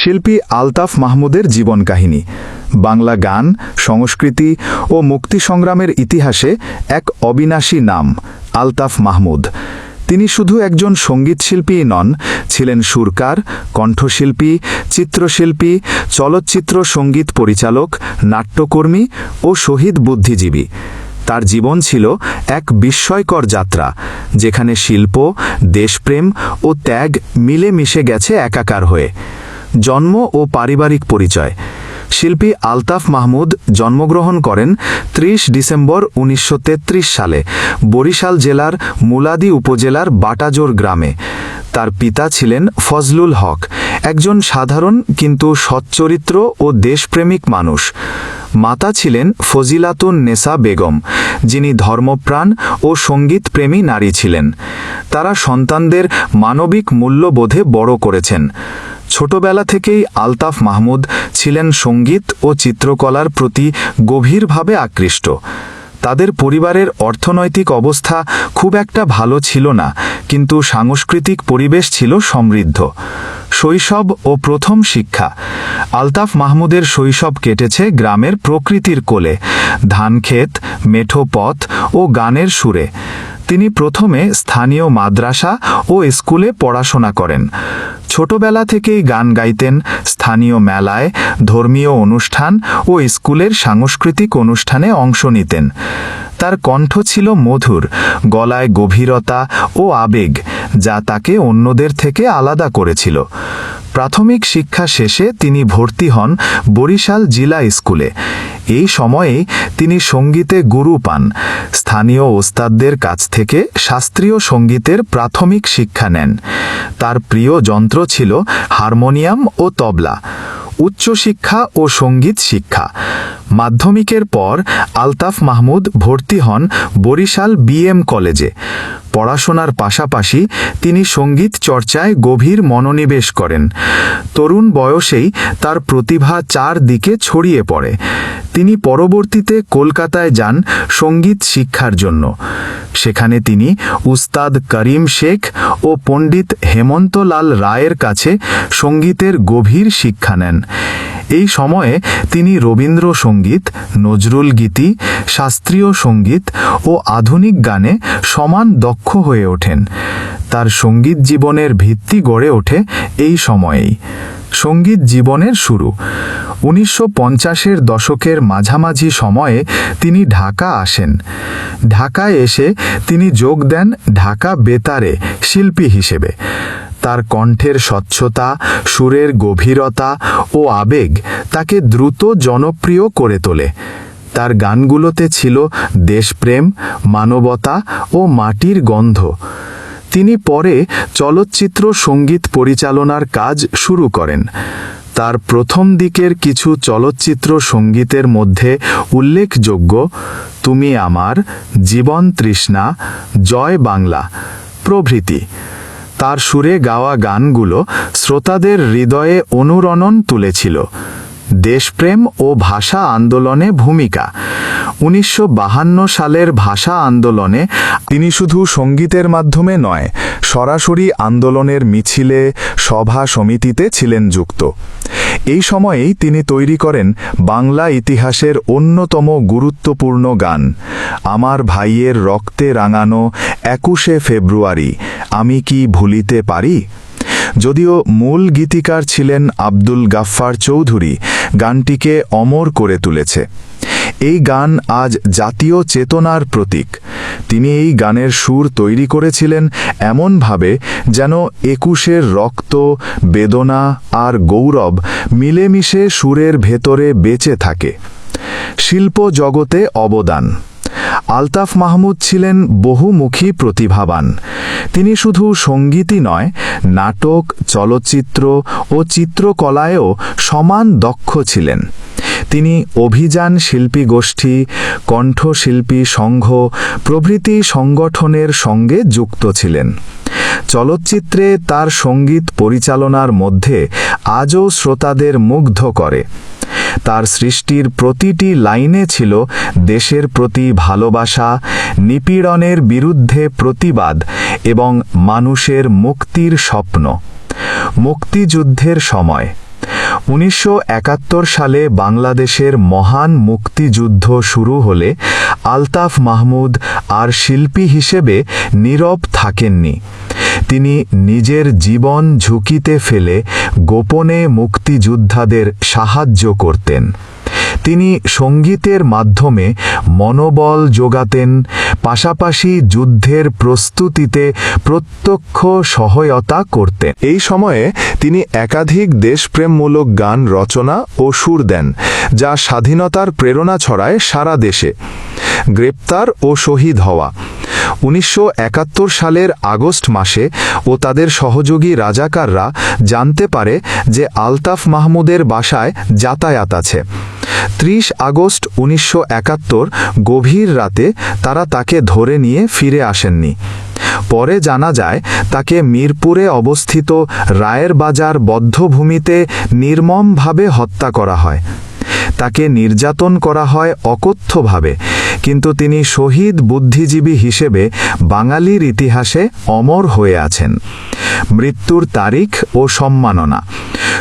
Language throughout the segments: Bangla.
শিল্পী আলতাফ মাহমুদের জীবন কাহিনী। বাংলা গান, সংস্কৃতি ও মুক্তি সংগ্রামের ইতিহাসে এক অবিনাশী নাম, আলতাফ মাহমুদ। তিনি শুধু একজন সঙ্গীতশিল্পীই নন, ছিলেন সুরকার, কণ্ঠশিল্পী, চিত্রশিল্পী, চলচ্চিত্র সংগীত পরিচালক, নাট্যকর্মী ও শহীদ বুদ্ধিজীবী। তার জীবন ছিল এক বিস্ময়কর যাত্রা, যেখানে শিল্প, দেশপ্রেম ও ত্যাগ মিলে মিশে গেছে একাকার হয়ে। জন্ম ও পারিবারিক পরিচয়। শিল্পী আলতাফ মাহমুদ জন্মগ্রহণ করেন ৩০ ডিসেম্বর উনিশশো তেত্রিশ সালে বরিশাল জেলার মুলাদি উপজেলার বাটাজোর গ্রামে। তার পিতা ছিলেন ফজলুল হক, একজন সাধারণ কিন্তু সচ্চরিত্র ও দেশপ্রেমিক মানুষ। মাতা ছিলেন ফজিলাতুন নেসা বেগম, যিনি ধর্মপ্রাণ ও সঙ্গীতপ্রেমী নারী ছিলেন। তারা সন্তানদের মানবিক মূল্যবোধে বড় করেছেন। ছোটবেলা থেকেই আলতাফ মাহমুদ ছিলেন সংগীত ও চিত্রকলার প্রতি গভীরভাবে আকৃষ্ট। তাদের পরিবারের অর্থনৈতিক অবস্থা খুব একটা ভালো ছিল না, কিন্তু সাংস্কৃতিক পরিবেশ ছিল সমৃদ্ধ। শৈশব ও প্রথম শিক্ষা। আলতাফ মাহমুদের শৈশব কেটেছে গ্রামের প্রকৃতির কোলে, ধানক্ষেত, মেঠো পথ ও গানের সুরে। তিনি প্রথমে স্থানীয় মাদ্রাসা ও স্কুলে পড়াশোনা করেন। ছোটবেলা থেকেই গান গাইতেন, স্থানীয় মেলায় ধর্মীয় অনুষ্ঠান ও স্কুলের সাংস্কৃতিক অনুষ্ঠানে অংশ নিতেন। তার কণ্ঠ ছিল মধুর, গলায় গভীরতা ও আবেগ, যা তাকে অন্যদের থেকে আলাদা করেছিল। প্রাথমিক শিক্ষা শেষে তিনি ভর্তি হন বরিশাল জিলা স্কুলে। এই সময়ে তিনি সঙ্গীতে গুরু পান। স্থানীয় ওস্তাদদের কাছ থেকে শাস্ত্রীয় সঙ্গীতের প্রাথমিক শিক্ষা নেন। তার প্রিয় যন্ত্র ছিল হারমোনিয়াম ও তবলা উচ্চশিক্ষা ও সংগীত শিক্ষা। মাধ্যমিকের পর আলতাফ মাহমুদ ভর্তি হন বরিশাল বিএম কলেজে। পড়াশোনার পাশাপাশি তিনি সংগীত চর্চায় গভীর মনোনিবেশ করেন। তরুণ বয়সেই তার প্রতিভা চার দিকে ছড়িয়ে পড়ে। তিনি পরবর্তীতে কলকাতায় যান সংগীত শিক্ষার জন্য। সেখানে তিনি উস্তাদ করিম শেখ ও পণ্ডিত হেমন্তলাল রায়ের কাছে সঙ্গীতের গভীর শিক্ষা নেন। এই সময়ে তিনি রবীন্দ্রসঙ্গীত নজরুল গীতি, শাস্ত্রীয় সংগীত ও আধুনিক গানে সমান দক্ষ হয়ে ওঠেন। তার সংগীত জীবনের ভিত্তি গড়ে ওঠে এই সময়েই। সংগীত জীবনের শুরু। উনিশশো পঞ্চাশের দশকের মাঝামাঝি সময়ে তিনি ঢাকা আসেন। ঢাকায় এসে তিনি যোগ দেন ঢাকা বেতারে শিল্পী হিসেবে। তার কণ্ঠের স্বচ্ছতা, সুরের গভীরতা ও আবেগ তাকে দ্রুত জনপ্রিয় করে তোলে। তার গানগুলোতে ছিল দেশপ্রেম, মানবতা ও মাটির গন্ধ। তিনি পরে চলচ্চিত্র সংগীত পরিচালনার কাজ শুরু করেন। তার প্রথম দিকের কিছু চলচ্চিত্র সঙ্গীতের মধ্যে উল্লেখযোগ্য, তুমি আমার, জীবন তৃষ্ণা, জয় বাংলা, প্রভৃতি। তার সুরে গাওয়া গানগুলো শ্রোতাদের হৃদয়ে অনুরণন তুলেছিল। দেশপ্রেম ও ভাষা আন্দোলনে ভূমিকা। উনিশশো সালের ভাষা আন্দোলনে তিনি শুধু সঙ্গীতের মাধ্যমে নয়, সরাসরি আন্দোলনের মিছিলে, সভা সমিতিতে ছিলেন যুক্ত। এই সময়েই তিনি তৈরি করেন বাংলা ইতিহাসের অন্যতম গুরুত্বপূর্ণ গান, আমার ভাইয়ের রক্তে রাঙানো একুশে ফেব্রুয়ারি, আমি কি ভুলিতে পারি? যদিও মূল গীতিকার ছিলেন আব্দুল গাফফার চৌধুরী, গানটিকে অমর করে তুলেছে। এই গান আজ জাতীয় চেতনার প্রতীক। তিনি এই গানের সুর তৈরি করেছিলেন এমনভাবে যেন একুশের রক্ত, বেদনা আর গৌরব মিলেমিশে সুরের ভেতরে বেঁচে থাকে। শিল্প জগতে অবদান। আলতাফ মাহমুদ ছিলেন বহুমুখী প্রতিভাবান। তিনি শুধু সঙ্গীতই নয়, নাটক, চলচ্চিত্র ও চিত্রকলায়ও সমান দক্ষ ছিলেন। তিনি অভিযান শিল্পী গোষ্ঠী, কণ্ঠশিল্পী সংঘ, প্রভৃতি সংগঠনের সঙ্গে যুক্ত ছিলেন। চলচ্চিত্রে তার সংগীত পরিচালনার মধ্যে আজও শ্রোতাদের মুগ্ধ করে। তার সৃষ্টির প্রতিটি লাইনে ছিল দেশের প্রতি ভালোবাসা, নিপীড়নের বিরুদ্ধে প্রতিবাদ এবং মানুষের মুক্তির স্বপ্ন। মুক্তিযুদ্ধের সময়, উনিশশো একাত্তর সালে বাংলাদেশের মহান মুক্তিযুদ্ধ শুরু হলে আলতাফ মাহমুদ আর শিল্পী হিসেবে নীরব থাকেননি। তিনি নিজের জীবন ঝুঁকিতে ফেলে গোপনে মুক্তিযোদ্ধাদের সাহায্য করতেন। তিনি সঙ্গীতের মাধ্যমে মনোবল যোগাতেন, পাশাপাশি যুদ্ধের প্রস্তুতিতে প্রত্যক্ষ সহায়তা করতেন। এই সময়ে তিনি একাধিক দেশপ্রেমমূলক গান রচনা ও সুর দেন, যা স্বাধীনতার প্রেরণা ছড়ায় সারা দেশে। গ্রেপ্তার ও শহীদ হওয়া উনিশশো একাত্তর সালের আগস্ট মাসে ও তাদের সহযোগী রাজাকাররা জানতে পারে যে আলতাফ মাহমুদের বাসায় যাতায়াত আছে। ত্রিশ আগস্ট উনিশশো একাত্তর গভীর রাতে তারা তাকে ধরে নিয়ে ফিরে আসেননি। পরে জানা যায়, তাকে মিরপুরে অবস্থিত রায়ের বাজার বদ্ধভূমিতে নির্মমভাবে হত্যা করা হয়। তাকে নির্যাতন করা হয় অকথ্যভাবে কিন্তু তিনি শহীদ বুদ্ধিজীবী হিসেবে বাঙালির ইতিহাসে অমর হয়ে আছেন। মৃত্যুর তারিখ ও সম্মাননা।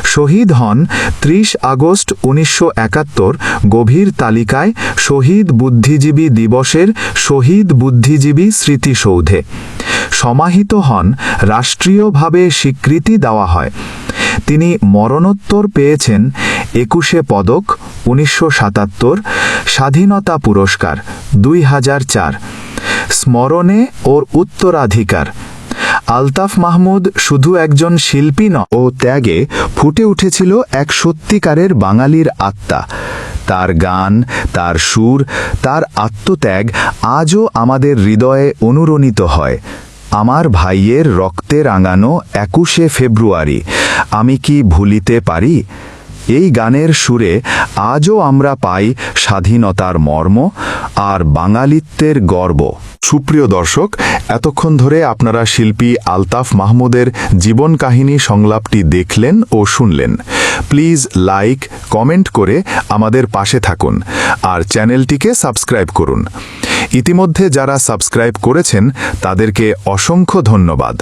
শহীদ হন ত্রিশ আগস্ট উনিশশো একাত্তর গভীর তালিকায় শহীদ বুদ্ধিজীবী দিবসের শহীদ বুদ্ধিজীবী স্মৃতিসৌধে। সমাহিত হন রাষ্ট্রীয়ভাবে স্বীকৃতি দেওয়া হয়। তিনি মরণোত্তর পেয়েছেন একুশে পদক, উনিশশো সাতাত্তর, স্বাধীনতা পুরস্কার, দুই হাজার চার। স্মরণে ওর উত্তরাধিকার। আলতাফ মাহমুদ শুধু একজন শিল্পী ন, ও ত্যাগে ফুটে উঠেছিল এক সত্যিকারের বাঙালির আত্মা। তার গান, তার সুর, তার আত্মত্যাগ আজও আমাদের হৃদয়ে অনুরণিত হয়। আমার ভাইয়ের রক্তে রাঙানো একুশে ফেব্রুয়ারি, আমি কি ভুলিতে পারি? এই গানের সুরে আজও আমরা পাই স্বাধীনতার মর্ম আর বাঙালিত্বের গর্ব। সুপ্রিয় দর্শক, এতক্ষণ ধরে আপনারা শিল্পী আলতাফ মাহমুদের জীবন কাহিনী সংলাপটি দেখলেন ও শুনলেন। প্লিজ লাইক, কমেন্ট করে আমাদের পাশে থাকুন আর চ্যানেলটিকে সাবস্ক্রাইব করুন। ইতিমধ্যে যারা সাবস্ক্রাইব করেছেন, তাদেরকে অসংখ্য ধন্যবাদ।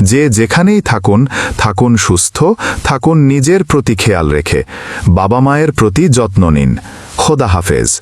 যে যেখানেই থাকুন থাকুন সুস্থ, থাকুন নিজের প্রতি খেয়াল রেখে। বাবা মায়ের প্রতি যত্ন নিন। খোদা হাফেজ।